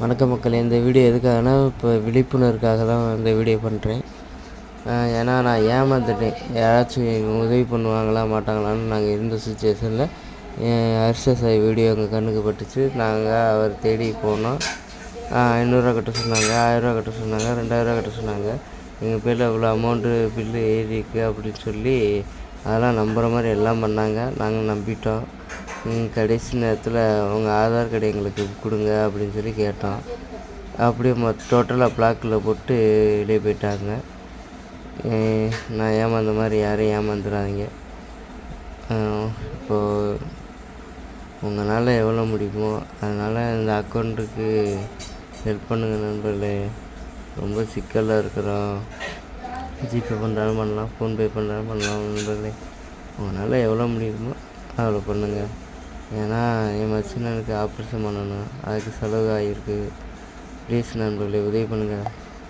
வணக்கம் மக்களே இந்த வீடியோ எதுக்காகனா இப்போ விழிப்புணர்வுக்காக தான் இந்த வீடியோ பண்ணுறேன் ஏன்னா நான் ஏமாந்துட்டேன். யாராச்சும் உதவி பண்ணுவாங்களா மாட்டாங்களான்னு நாங்கள் இருந்த சுச்சுவேஷனில் ஹர்ஷ சாய் வீடியோ எங்கள் கண்ணுக்கு பட்டுச்சு. நாங்கள் அவர் தேடி போனோம். ஐநூறுரூவா கட்ட சொன்னாங்க ஆயிரரூவா கட்ட சொன்னாங்க ரெண்டாயிரரூவா கட்ட சொன்னாங்க. எங்கள் பேரில் இவ்வளோ அமௌண்ட்டு பில்லு ஏறிருக்கு அப்படின்னு சொல்லி அதெல்லாம் நம்புகிற மாதிரி எல்லாம் பண்ணாங்க. நாங்கள் நம்பிட்டோம். கடைசி நேரத்தில் உங்கள் ஆதார் கார்டு எங்களுக்கு கொடுங்க அப்படின்னு சொல்லி கேட்டோம். அப்படியே மொ டோட்டலாக பிளாக்கில் போட்டு வெளியே போயிட்டாங்க. நான் ஏமாந்த மாதிரி யாரும் ஏமாந்துடாதீங்க இப்போது உங்களால் எவ்வளோ முடியுமோ அதனால் இந்த அக்கௌண்ட்டுக்கு ஹெல்ப் பண்ணுங்கள் நண்பர்களே. ரொம்ப சிக்கலாக இருக்கிறோம். ஜிபே பண்ணுறாலும் பண்ணலாம் ஃபோன்பே பண்ணுறாலும் பண்ணலாம் நண்பர்களே. உங்களால் எவ்வளோ முடியுமோ அவ்வளோ பண்ணுங்கள் ஏன்னா என் மச்சினனுக்கு ஆப்ரேஷன் பண்ணணும். அதுக்கு செலவு ஆகிருக்கு ப்ளீஸ் நண்பர்களே உதவி பண்ணுங்கள்